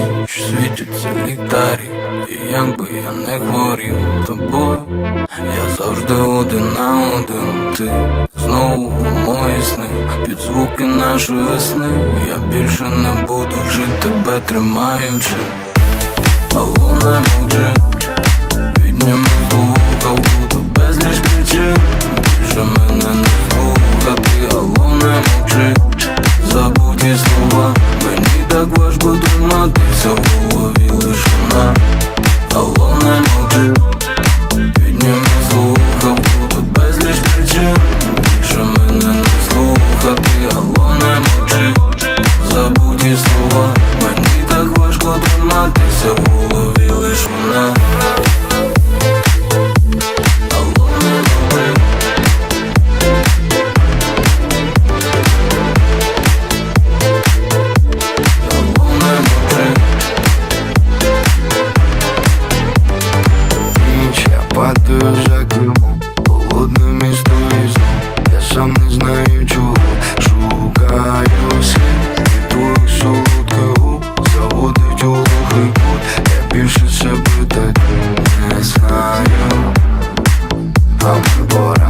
ніч світяться літарі, І якби я не хворів тобою Я завжди один на один. Ти знову мої сни Під звуки нашої весни. Я більше не буду жити тебе тримаючи. А луна мовчи також буду мати в голові лишина Я сам не знаю чого. Шукаю слід І твою солодку Заводить у лухий Я більше себе так не знаю. А ми пора.